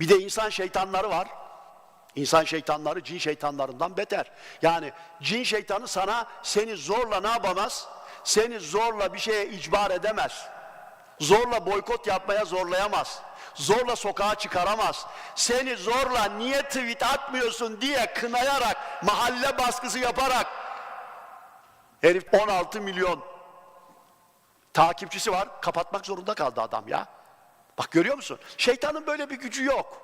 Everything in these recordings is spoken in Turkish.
Bir de insan şeytanları var. İnsan şeytanları cin şeytanlarından beter. Yani cin şeytanı sana seni zorla ne yapamaz? Seni zorla bir şeye icbar edemez. Zorla boykot yapmaya zorlayamaz. Zorla sokağa çıkaramaz. Seni zorla niye tweet atmıyorsun diye kınayarak, mahalle baskısı yaparak herif 16 milyon takipçisi var. Kapatmak zorunda kaldı adam ya. Bak görüyor musun? Şeytanın böyle bir gücü yok.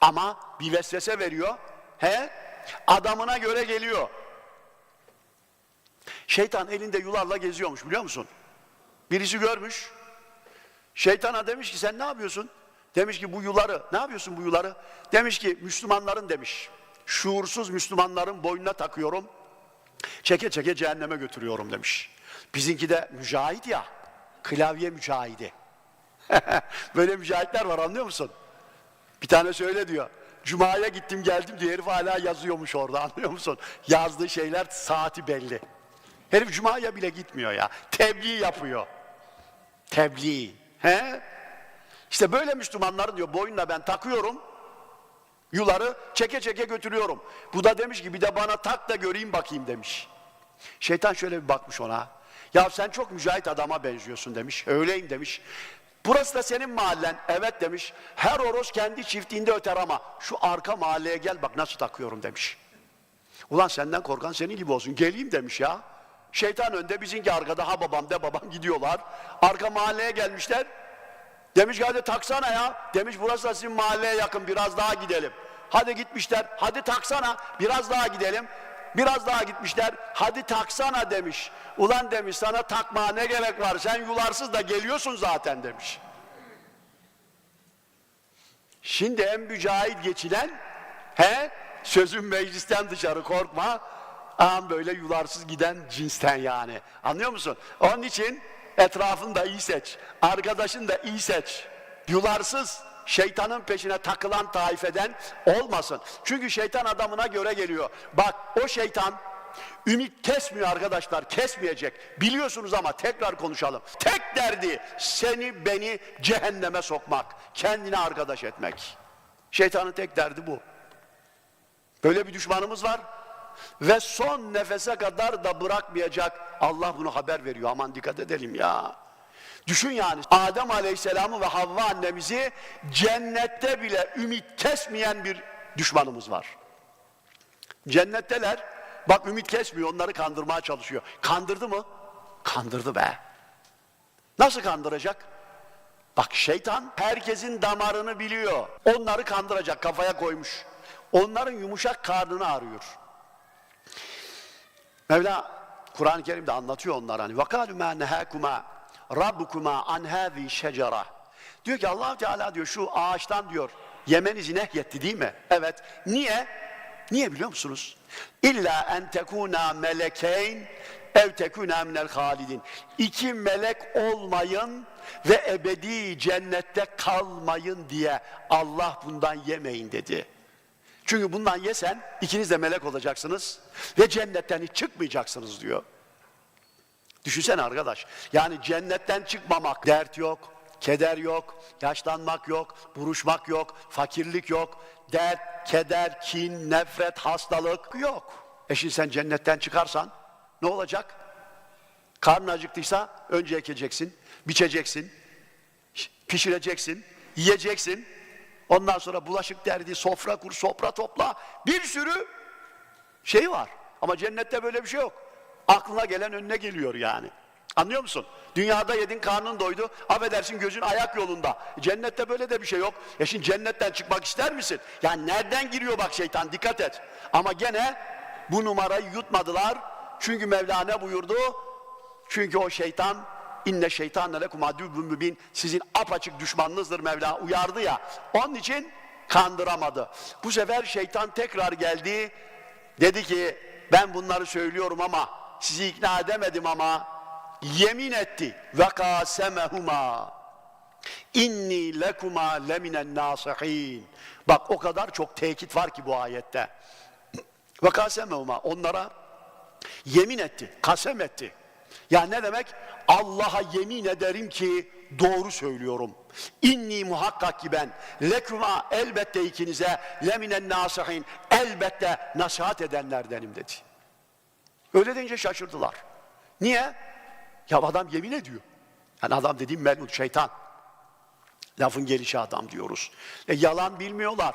Ama bir vesvese veriyor. He? Adamına göre geliyor. Şeytan elinde yularla geziyormuş biliyor musun? Birisi görmüş. Şeytana demiş ki sen ne yapıyorsun? Demiş ki bu yuları, ne yapıyorsun bu yuları? Demiş ki Müslümanların demiş. Şuursuz Müslümanların boynuna takıyorum. Çeke çeke cehenneme götürüyorum demiş. Bizimki de mücahit ya. Klavye mücahidi. Böyle mücahitler var anlıyor musun? Bir tane söyle diyor. Cuma'ya gittim geldim diyor. Herif hala yazıyormuş orada anlıyor musun? Yazdığı şeyler saati belli. Herif Cuma'ya bile gitmiyor ya. Tebliğ yapıyor. Tebliğ. He? İşte böyle Müslümanların diyor boynuna ben takıyorum. Yuları çeke çeke götürüyorum. Bu da demiş ki bir de bana tak da göreyim bakayım demiş. Şeytan şöyle bir bakmış ona. Ya sen çok mücahit adama benziyorsun demiş. Öyleyim demiş. Burası da senin mahallen. Evet demiş. Her horoz kendi çiftliğinde öter ama şu arka mahalleye gel bak nasıl takıyorum demiş. Ulan senden korkan senin gibi olsun. Geleyim demiş ya. Şeytan önde bizimki arkada ha babam de babam gidiyorlar. Arka mahalleye gelmişler. Demiş ki hadi taksana ya. Demiş burası da sizin mahalleye yakın biraz daha gidelim. Hadi gitmişler. Hadi taksana biraz daha gidelim. Biraz daha gitmişler. Hadi taksana demiş. Ulan demiş sana takmaya ne gerek var? Sen yularsız da geliyorsun zaten demiş. Şimdi en mücahit geçilen he sözün meclisten dışarı korkma. Ağam böyle yularsız giden cinsten yani. Anlıyor musun? Onun için etrafını da iyi seç. Arkadaşın da iyi seç. Yularsız şeytanın peşine takılan taifeden olmasın. Çünkü şeytan adamına göre geliyor. Bak o şeytan ümit kesmiyor arkadaşlar. Kesmeyecek. Biliyorsunuz ama tekrar konuşalım. Tek derdi seni beni cehenneme sokmak. Kendine arkadaş etmek. Şeytanın tek derdi bu. Böyle bir düşmanımız var. Ve son nefese kadar da bırakmayacak. Allah bunu haber veriyor. Aman dikkat edelim ya. Düşün yani Adem Aleyhisselam'ı ve Havva annemizi cennette bile ümit kesmeyen bir düşmanımız var. Cennetteler. Bak ümit kesmiyor. Onları kandırmaya çalışıyor. Kandırdı mı? Kandırdı be. Nasıl kandıracak? Bak şeytan herkesin damarını biliyor. Onları kandıracak kafaya koymuş. Onların yumuşak karnını arıyor. Mevla Kur'an-ı Kerim'de anlatıyor onlar hani vakalu ma nehakuma rabbukuma an hazi şecera. Diyor ki Allah Teala diyor şu ağaçtan diyor yemenizi nehyetti değil mi? Evet. Niye? Niye biliyor musunuz? İlla en tekuna melekeyn ev tekuna minel halidin. İki melek olmayın ve ebedi cennette kalmayın diye Allah bundan yemeyin dedi. Çünkü bundan yesen ikiniz de melek olacaksınız ve cennetten hiç çıkmayacaksınız diyor. Düşünsene arkadaş. Yani cennetten çıkmamak dert yok, keder yok, yaşlanmak yok, buruşmak yok, fakirlik yok, dert, keder, kin, nefret, hastalık yok. E şimdi sen cennetten çıkarsan ne olacak? Karnın acıktıysa önce ekeceksin, biçeceksin, pişireceksin, yiyeceksin. Ondan sonra bulaşık derdi, sofra kur, sofra topla. Bir sürü şey var. Ama cennette böyle bir şey yok. Aklına gelen önüne geliyor yani. Anlıyor musun? Dünyada yedin karnın doydu. Affedersin gözün ayak yolunda. Cennette böyle de bir şey yok. Ya şimdi cennetten çıkmak ister misin? Yani nereden giriyor bak şeytan dikkat et. Ama gene bu numarayı yutmadılar. Çünkü Mevla ne buyurdu? Çünkü o şeytan inne şeytanle lekum adübbün mübin sizin apaçık düşmanınızdır Mevla uyardı ya. Onun için kandıramadı. Bu sefer şeytan tekrar geldi. Dedi ki ben bunları söylüyorum ama sizi ikna edemedim ama yemin etti. Ve kasemehuma inni lekuma leminen nasihin. Bak o kadar çok tekit var ki bu ayette. Ve kasemehuma onlara yemin etti, kasem etti. Ya ne demek? Allah'a yemin ederim ki doğru söylüyorum. İnni muhakkak ki ben lekuma elbette ikinize leminen nasihin elbette nasihat edenlerdenim dedi. Öyle deyince şaşırdılar. Niye? Ya adam yemin ediyor. Yani adam dediğim melun şeytan. Lafın gelişi adam diyoruz. E, yalan bilmiyorlar.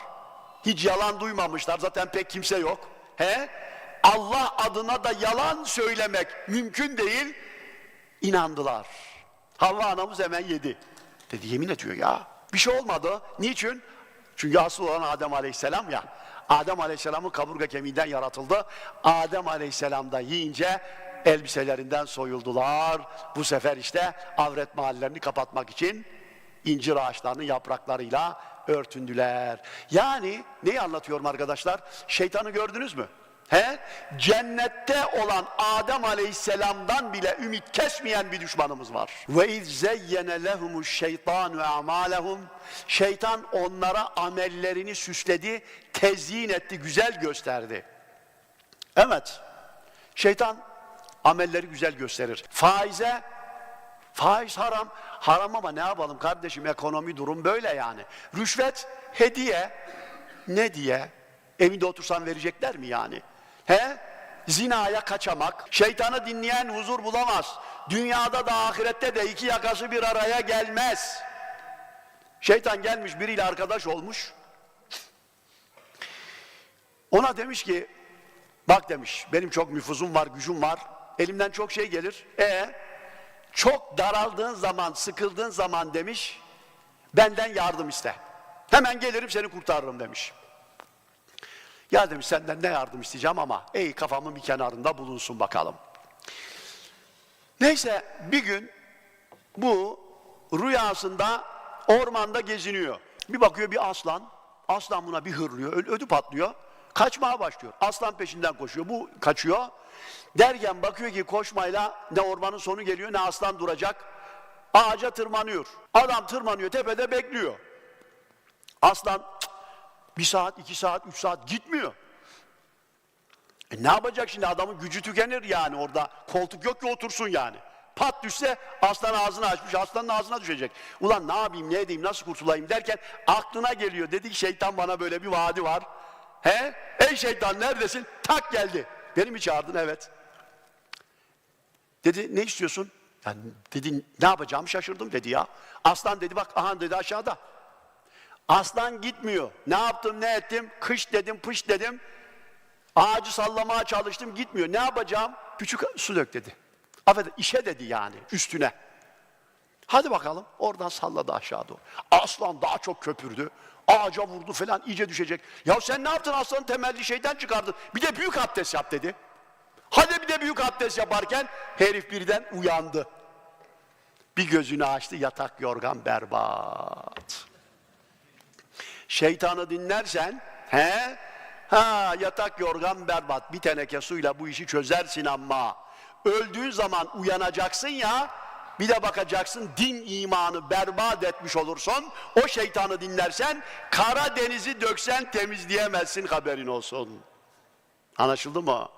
Hiç yalan duymamışlar. Zaten pek kimse yok. He? Allah adına da yalan söylemek mümkün değil. İnandılar. Havva anamız hemen yedi. Dedi yemin ediyor ya. Bir şey olmadı. Niçin? Çünkü asıl olan Adem Aleyhisselam ya. Adem Aleyhisselam'ın kaburga kemiğinden yaratıldı. Adem Aleyhisselam da yiyince elbiselerinden soyuldular. Bu sefer işte avret mahallerini kapatmak için incir ağaçlarının yapraklarıyla örtündüler. Yani neyi anlatıyorum arkadaşlar? Şeytanı gördünüz mü? He? Cennette olan Adem Aleyhisselam'dan bile ümit kesmeyen bir düşmanımız var. Ve iz zeyyene lehumuş şeytan ve amalehum. Şeytan onlara amellerini süsledi, tezyin etti, güzel gösterdi. Evet. Şeytan amelleri güzel gösterir. Faize Faiz haram. Haram ama ne yapalım kardeşim ekonomi durum böyle yani. Rüşvet hediye. Ne diye? Evinde otursan verecekler mi yani? He? Zinaya kaçamak. Şeytanı dinleyen huzur bulamaz. Dünyada da ahirette de iki yakası bir araya gelmez. Şeytan gelmiş biriyle arkadaş olmuş. Ona demiş ki bak demiş benim çok nüfuzum var gücüm var. Elimden çok şey gelir. E çok daraldığın zaman, sıkıldığın zaman demiş, benden yardım iste. Hemen gelirim seni kurtarırım demiş. Ya demiş senden ne yardım isteyeceğim ama ey kafamın bir kenarında bulunsun bakalım. Neyse bir gün bu rüyasında ormanda geziniyor. Bir bakıyor bir aslan, aslan buna bir hırlıyor, ödü patlıyor. Kaçmaya başlıyor. Aslan peşinden koşuyor. Bu kaçıyor. Derken bakıyor ki koşmayla ne ormanın sonu geliyor ne aslan duracak. Ağaca tırmanıyor. Adam tırmanıyor tepede bekliyor. Aslan bir saat, iki saat, üç saat gitmiyor. E ne yapacak şimdi adamın gücü tükenir yani orada koltuk yok ki otursun yani. Pat düşse aslan ağzını açmış aslanın ağzına düşecek. Ulan ne yapayım ne edeyim nasıl kurtulayım derken aklına geliyor. Dedi ki şeytan bana böyle bir vaadi var. He? Ey şeytan neredesin? Tak geldi. Beni mi çağırdın? Evet. Dedi ne istiyorsun? Yani dedi ne yapacağımı şaşırdım dedi ya. Aslan dedi bak aha dedi aşağıda. Aslan gitmiyor. Ne yaptım ne ettim? Kış dedim pış dedim. Ağacı sallamaya çalıştım gitmiyor. Ne yapacağım? Küçük su dök dedi. Affedin işe dedi yani üstüne. Hadi bakalım oradan salladı aşağı doğru. Aslan daha çok köpürdü. Ağaca vurdu falan iyice düşecek. Ya sen ne yaptın aslanın temelli şeyden çıkardın. Bir de büyük abdest yap dedi. Hadi bir de büyük abdest yaparken herif birden uyandı. Bir gözünü açtı yatak yorgan berbat. Şeytanı dinlersen he? Ha yatak yorgan berbat bir teneke suyla bu işi çözersin ama öldüğün zaman uyanacaksın ya bir de bakacaksın din imanı berbat etmiş olursun. O şeytanı dinlersen kara denizi döksen temizleyemezsin haberin olsun. Anlaşıldı mı